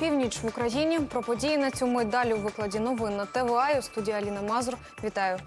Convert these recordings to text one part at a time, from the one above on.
ніч в Україні. Про події на цьому й далі у викладі новин на ТВА. У студії Аліна Мазур. Вітаю.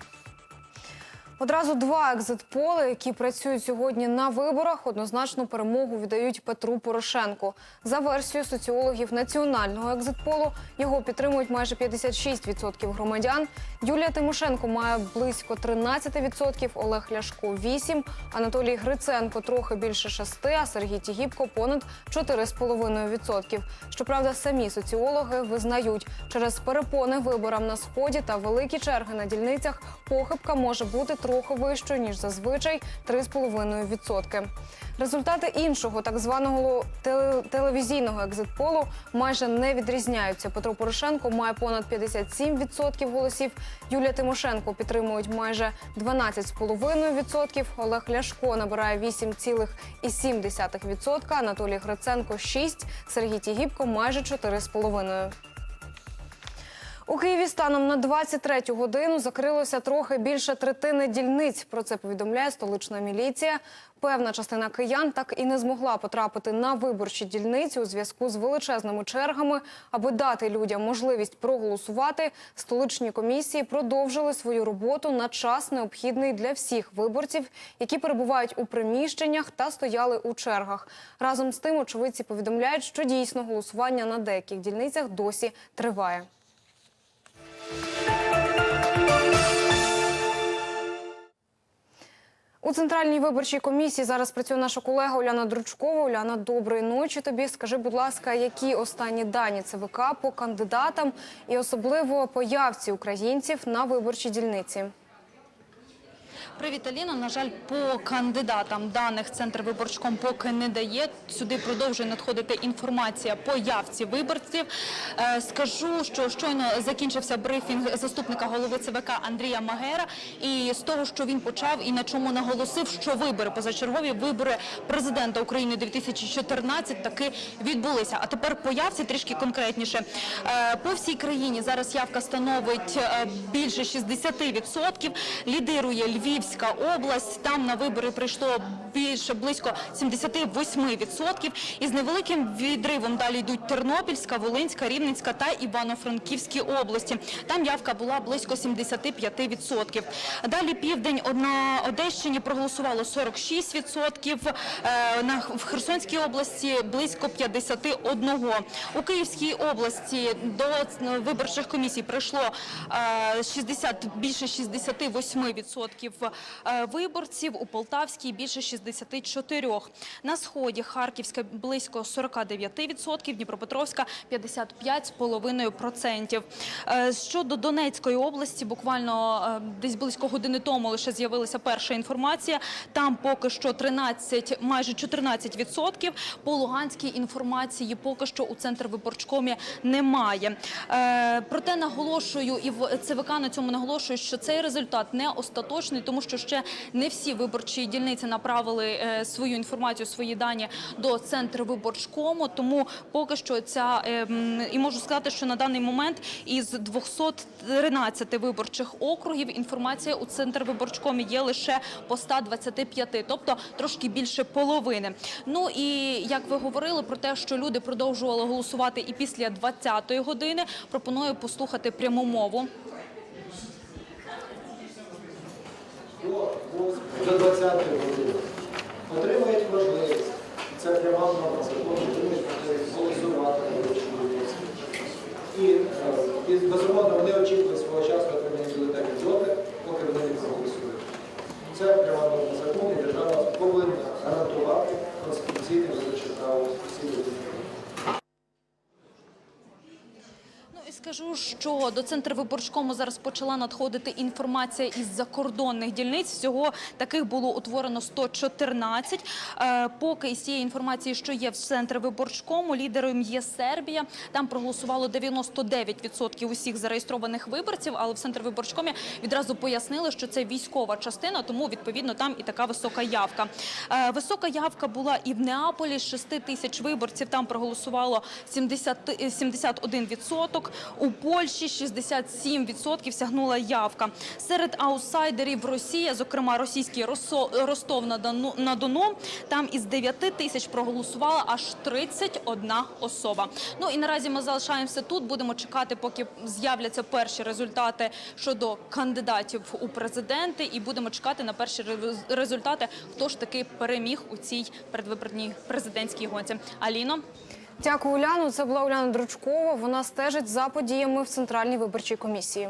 Одразу два екзит-поли, які працюють сьогодні на виборах, однозначну перемогу віддають Петру Порошенку. За версією соціологів національного екзит-полу його підтримують майже 56% громадян. Юлія Тимошенко має близько 13%, Олег Ляшко 8%, Анатолій Гриценко трохи більше 6%, а Сергій Тігіпко понад 4,5%. Щоправда, самі соціологи визнають, через перепони виборам на сході та великі черги на дільницях похибка може бути трохи вищою ніж зазвичай 3,5%. Результати іншого так званого теле- телевізійного екзитполу майже не відрізняються. Петро Порошенко має понад 57% голосів. Юлія Тимошенко підтримують майже 12,5%. Олег Ляшко набирає 8,7%. Анатолій Гриценко 6%, Сергій Тігіпко майже 4,5%. У Києві станом на 23 годину закрилося трохи більше третини дільниць. Про це повідомляє столична міліція. Певна частина киян так і не змогла потрапити на виборчі дільниці у зв'язку з величезними чергами. Аби дати людям можливість проголосувати, столичні комісії продовжили свою роботу на час необхідний для всіх виборців, які перебувають у приміщеннях та стояли у чергах. Разом з тим, очевидці повідомляють, що дійсно голосування на деяких дільницях досі триває. У центральній виборчій комісії зараз працює наша колега Уляна Дручкова. Уляна, доброї ночі тобі. Скажи, будь ласка, які останні дані ЦВК по кандидатам і особливо появці українців на виборчій дільниці? Привіт, Аліно. На жаль, по кандидатам даних центр виборчком поки не дає. Сюди продовжує надходити інформація по явці виборців. Е, Скажу, що щойно закінчився брифінг заступника голови ЦВК Андрія Магера. І з того, що він почав і на чому наголосив, що вибори позачергові вибори президента України 2014 таки відбулися. А тепер по явці трішки конкретніше. Е, По всій країні зараз явка становить е, більше 60%. Лідирує Львівська область. Там на вибори прийшло більше близько 78%. І з невеликим відривом далі йдуть Тернопільська, Волинська, Рівненська та Івано-Франківські області. Там явка була близько 75%. Далі південь на Одещині проголосувало 46%. е, в Херсонській області близько 51%. У Київській області до виборчих комісій прийшло е, 60, більше 68% е, виборців, у Полтавській більше 64%. На Сході Харківська близько 49%, Дніпропетровська 55,5%. Е, Щодо Донецької області, буквально е, десь близько години тому лише з'явилася перша інформація. Там поки що 13, майже 14%. По Луганській інформації поки що у центр виборчкомі немає. Е, Проте наголошую, і в ЦВК на цьому наголошую, що цей результат не остаточний, тому що ще не всі виборчі дільниці направили е, свою інформацію, свої дані до центру виборчкому. Тому поки що ця е, і можу сказати, що на даний момент із 213 виборчих округів інформація у центр виборчкомі є лише по 125, тобто трошки більше половини. Ну і як ви говорили про те, що люди продовжували голосувати і після 20-ї години, пропоную послухати пряму мову. До 20 години отримають можливість. Це пряма норма закону, отримують голосувати е, і безумовно вони очікують свого часу отримання бюлетенів доти, поки вони не проголосують. Це пряма норма закону, і держава повинна гарантувати конституційне виборче право всіх людей. Ну і скажу, що до центру виборчкому зараз почала надходити інформація із закордонних дільниць. Всього таких було утворено 114. Е, Поки із цієї інформації, що є в центрі виборчкому, лідером є Сербія. Там проголосувало 99% усіх зареєстрованих виборців. Але в центрі виборчкомі відразу пояснили, що це військова частина, тому відповідно там і така висока явка. Е, Висока явка була і в Неаполі. З 6 тисяч виборців там проголосувало 70, 71%. У Польщі 67% сягнула явка. Серед аутсайдерів Росія, зокрема російський Ростов на Дону, там із 9 тисяч проголосувала аж 31 особа. Ну і наразі ми залишаємося тут. Будемо чекати, поки з'являться перші результати щодо кандидатів у президенти, і будемо чекати на перші ре- результати, хто ж таки переміг у цій передвиборній президентській гонці. Аліно. Дякую, Уляну. Це була Уляна Дручкова. Вона стежить за подіями в Центральній виборчій комісії.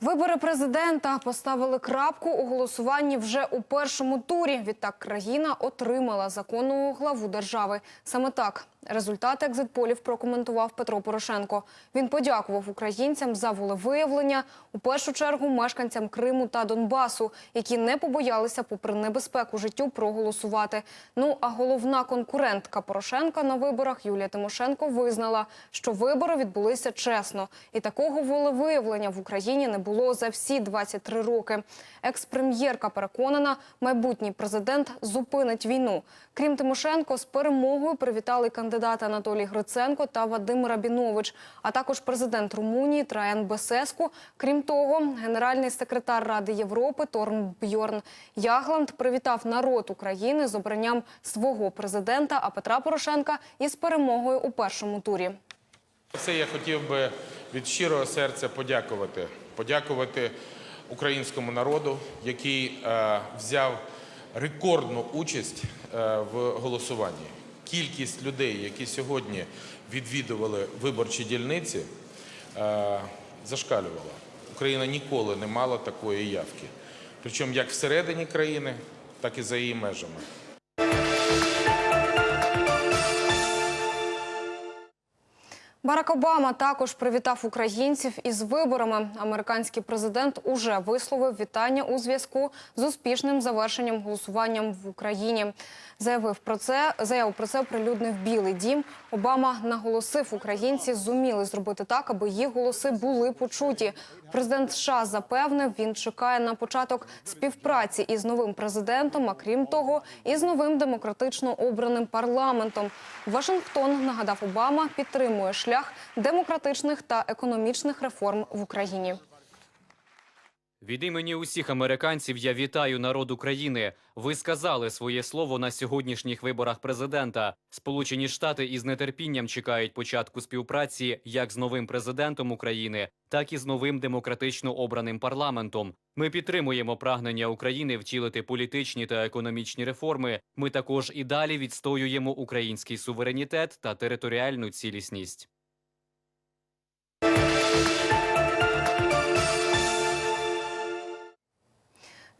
Вибори президента поставили крапку у голосуванні вже у першому турі. Відтак країна отримала законну главу держави. Саме так результати екзитполів прокоментував Петро Порошенко. Він подякував українцям за волевиявлення, у першу чергу мешканцям Криму та Донбасу, які не побоялися, попри небезпеку життю, проголосувати. Ну а головна конкурентка Порошенка на виборах Юлія Тимошенко визнала, що вибори відбулися чесно, і такого волевиявлення в Україні не було за всі 23 роки. Екс-прем'єрка переконана, майбутній президент зупинить війну. Крім Тимошенко, з перемогою привітали кандидати Анатолій Гриценко та Вадим Рабінович, а також президент Румунії Траян Бесеску. Крім того, генеральний секретар Ради Європи Торн Бьорн Ягланд привітав народ України з обранням свого президента, а Петра Порошенка із перемогою у першому турі. Це я хотів би від щирого серця подякувати. Подякувати українському народу, який е, взяв рекордну участь е, в голосуванні. Кількість людей, які сьогодні відвідували виборчі дільниці, е, зашкалювала. Україна ніколи не мала такої явки. Причому як всередині країни, так і за її межами. Барак Обама також привітав українців із виборами. Американський президент уже висловив вітання у зв'язку з успішним завершенням голосуванням в Україні. Заявив про це заяву про це прилюднив Білий Дім. Обама наголосив, українці зуміли зробити так, аби їх голоси були почуті. Президент США запевнив, він чекає на початок співпраці із новим президентом. А крім того, і з новим демократично обраним парламентом. Вашингтон нагадав Обама підтримує шлях демократичних та економічних реформ в Україні. Від імені усіх американців я вітаю народ України. Ви сказали своє слово на сьогоднішніх виборах президента. Сполучені Штати із нетерпінням чекають початку співпраці як з новим президентом України, так і з новим демократично обраним парламентом. Ми підтримуємо прагнення України втілити політичні та економічні реформи. Ми також і далі відстоюємо український суверенітет та територіальну цілісність.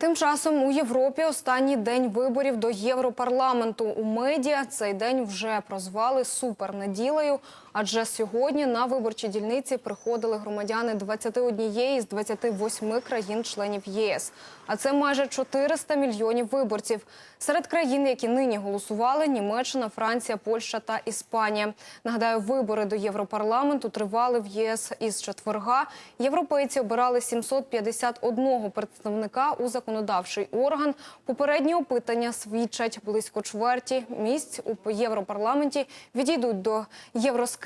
Тим часом у Європі останній день виборів до Європарламенту. У медіа цей день вже прозвали супернеділею, адже сьогодні на виборчі дільниці приходили громадяни 21 з 28 країн-членів ЄС. А це майже 400 мільйонів виборців. Серед країн, які нині голосували, Німеччина, Франція, Польща та Іспанія. Нагадаю, вибори до Європарламенту тривали в ЄС із четверга. Європейці обирали 751 представника у законодавчий орган. Попередні опитання свідчать близько чверті місць у Європарламенті відійдуть до євроскептиків.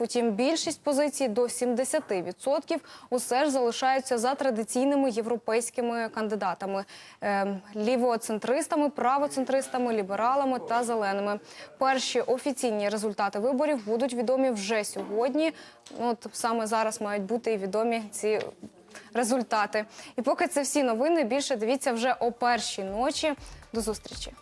Утім, більшість позицій до 70% усе ж залишаються за традиційними європейськими кандидатами Ем, лівоцентристами, правоцентристами, лібералами та зеленими. Перші офіційні результати виборів будуть відомі вже сьогодні. От саме зараз мають бути і відомі ці результати. І поки це всі новини, більше дивіться вже о першій ночі. До зустрічі.